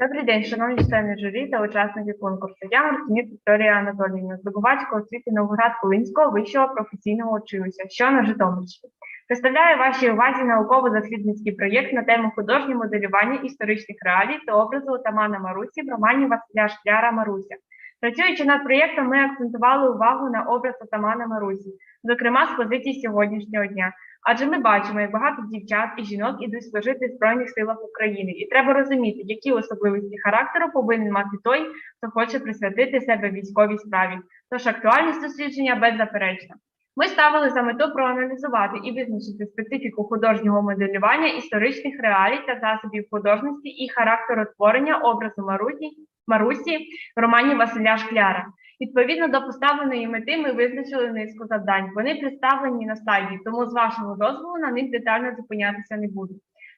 Добрий день, шановні члени журі та учасники конкурсу. Я Мартинюк Вікторія Анатоліївна, здобувачка освіти Новоград Полинського вищого професійного училища, що на Житомирщині. Представляю вашій увазі науково-дослідницький проєкт на тему художнє моделювання історичних реалій та образу отамана Марусі в романі Василя Шкляра Маруся. Працюючи над проєктом, ми акцентували увагу на образ отамана Марусі, зокрема з позиції сьогоднішнього дня. Адже ми бачимо, як багато дівчат і жінок ідуть служити в Збройних силах України, і треба розуміти, які особливості характеру повинен мати той, хто хоче присвятити себе військовій справі. Тож актуальність дослідження беззаперечна. Ми ставили за мету проаналізувати і визначити специфіку художнього моделювання історичних реалій та засобів художності і характеру творення образу Марусі, Марусі в романі Василя Шкляра. Відповідно до поставленої мети ми визначили низку завдань. Вони представлені на слайді, тому з вашого дозволу на них детально зупинятися не буду.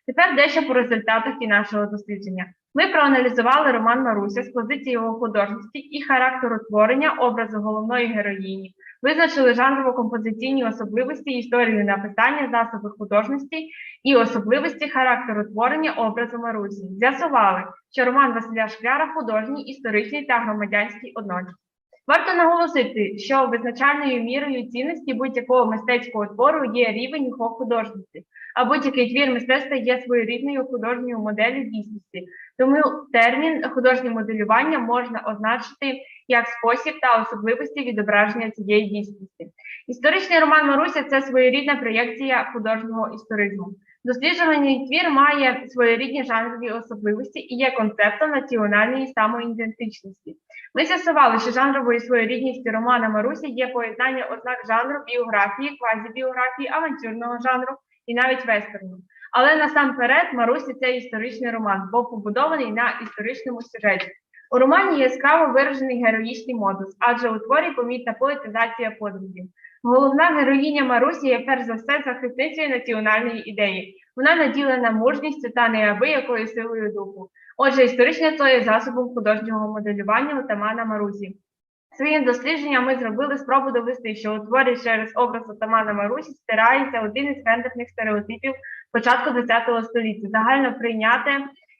Тепер дещо по результатах і нашого дослідження. Ми проаналізували роман Маруся з позиції його художності і характеру творення образу головної героїні, визначили жанрово-композиційні особливості історії написання, засоби художності і особливості характеру творення образу Марусі. З'ясували, що роман Василя Шкляра художній, історичний та громадянський одночасно. Варто наголосити, що визначальною мірою цінності будь-якого мистецького твору є рівень його художності, а будь-який твір мистецтва є своєрідною художньою моделлю дійсності. Тому термін художнє моделювання можна означити як спосіб та особливості відображення цієї дійсності. Історичний роман Маруся це своєрідна проєкція художнього історизму. Досліджуваний твір має своєрідні жанрові особливості і є концептом національної самоідентичності. Ми з'ясували, що жанровою своєрідністю романа Марусі є поєднання ознак жанру біографії, квазібіографії, авантюрного жанру і навіть вестерну. Але насамперед Марусі це історичний роман, бо побудований на історичному сюжеті. У романі яскраво виражений героїчний модус, адже у творі помітна поетизація подвигів. Головна героїня Марусі є перш за все захисницею національної ідеї. Вона наділена мужністю та неабиякою силою духу. Отже, історичне тло є засобом художнього моделювання отамана Марусі. Своїм дослідженням ми зробили спробу довести, що у творі через образ отамана Марусі стирається один із гендерних стереотипів початку ХХ століття, загально прийняте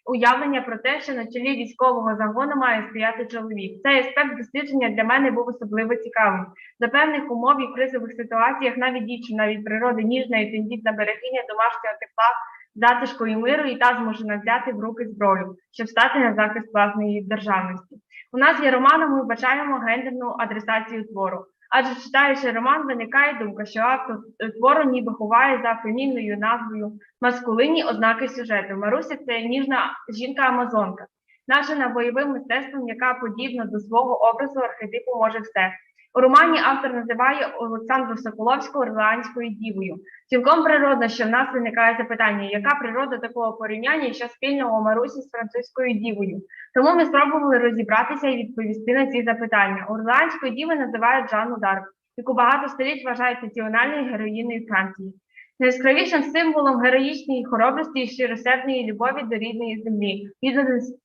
уявлення про те, що на чолі військового загону має стояти чоловік. Цей аспект дослідження для мене був особливо цікавим. За певних умов і кризових ситуаціях навіть дівчина від природи ніжна і тендітна берегиня домашнього тепла, затишку і миру, і та змушена взяти в руки зброю, щоб стати на захист власної державності. У нас є романом ми вбачаємо гендерну адресацію твору. Адже читаючи роман, виникає думка, що автор твору ніби ховає за фемінною назвою маскулинні ознаки сюжету. Маруся це ніжна жінка-амазонка, нажена бойовим мистецтвом, яка подібно до свого образу архетипу може все. У романі автор називає Олександру Соколовську орлеанською дівою. Цілком природно, що в нас виникає запитання, яка природа такого порівняння і що спільного Марусі з французькою дівою. Тому ми спробували розібратися і відповісти на ці запитання. Орлеанською дівою називають Жанну Дарк, яку багато століть вважають національною героїною Франції. Найяскравішим символом героїчної хоробрості і щиросердної любові до рідної землі,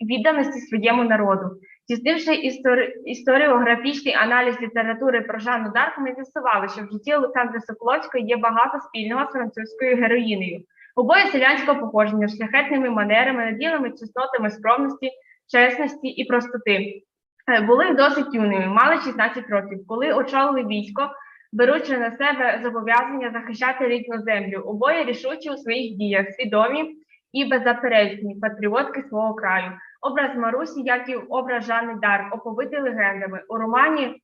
відданості своєму народу. Здійснивши історіографічний аналіз літератури про Жанну Дарк, ми з'ясували, що в житті Олександри Соколовської є багато спільного з французькою героїнею. Обоє селянського походження, шляхетними манерами, наділими чеснотами скромності, чесності і простоти. Е, Були досить юними, мали 16 років, коли очолили військо, беручи на себе зобов'язання захищати рідну землю. Обоє рішучі у своїх діях, свідомі і беззаперечні патріотки свого краю. Образ Марусі, як і образ Жанни Дарк, оповитий легендами. У романі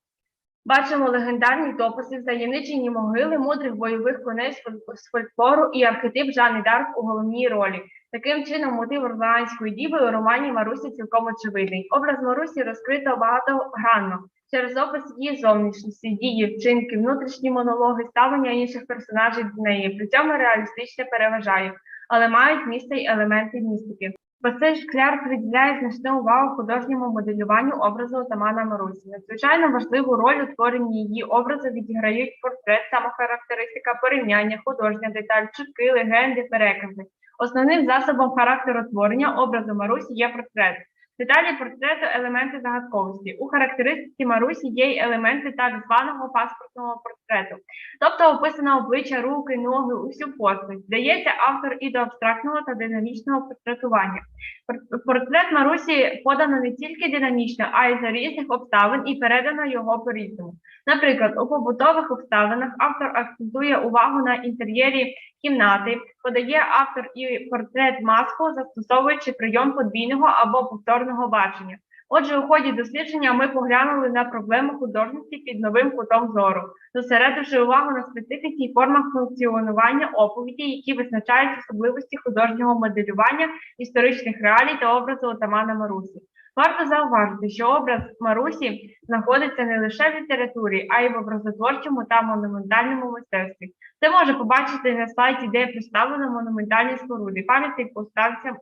бачимо легендарні топоси, взаємничені могили мудрих бойових коней з фольклору і архетип Жанни Дарк у головній ролі. Таким чином, мотив орлеанської діви у романі Марусі цілком очевидний. Образ Марусі розкрито багатогранно через опис її зовнішності, дії, вчинки, внутрішні монологи, ставлення інших персонажів до неї. При цьому реалістичне переважає, але мають місце й елементи містики. Василь Шкляр приділяє значну увагу художньому моделюванню образу отамана Марусі. Надзвичайно важливу роль у творенні її образу відіграють портрет, самохарактеристика, порівняння, художня деталь, чутки, легенди, перекази. Основним засобом характеру творення образу Марусі є портрет. Деталі портрету елементи загадковості. У характеристиці Марусі є й елементи так званого паспортного портрету. Тобто описано обличчя, руки, ноги, усю постать. Дається автор і до абстрактного та динамічного портретування. Пор- Портрет Марусі подано не тільки динамічно, а й за різних обставин і передано його по-різному. Наприклад, у побутових обставинах автор акцентує увагу на інтер'єрі кімнати, подає автор і портрет маску, застосовуючи прийом подвійного або повторного бачення. Отже, у ході дослідження ми поглянули на проблему художності під новим кутом зору, зосередивши увагу на специфіці і формах функціонування оповіді, які визначають особливості художнього моделювання історичних реалій та образу отамана Марусі. Варто зауважити, що образ Марусі знаходиться не лише в літературі, а й в образотворчому та монументальному мистецтві. Це може побачити на сайті, де представлено монументальні споруди, пам'ятник повстанцям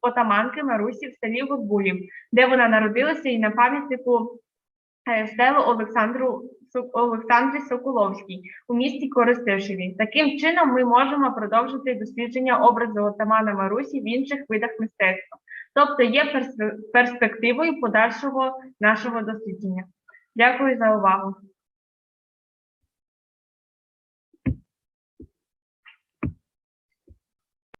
отаманки Марусі в селі Гудбулів, де вона народилася, і на пам'ятнику е, стелу Олександру Олександрі Соколовській у місті Коростишеві. Таким чином, ми можемо продовжити дослідження образу отамана Марусі в інших видах мистецтва, тобто є перспе- перспективою подальшого нашого дослідження. Дякую за увагу.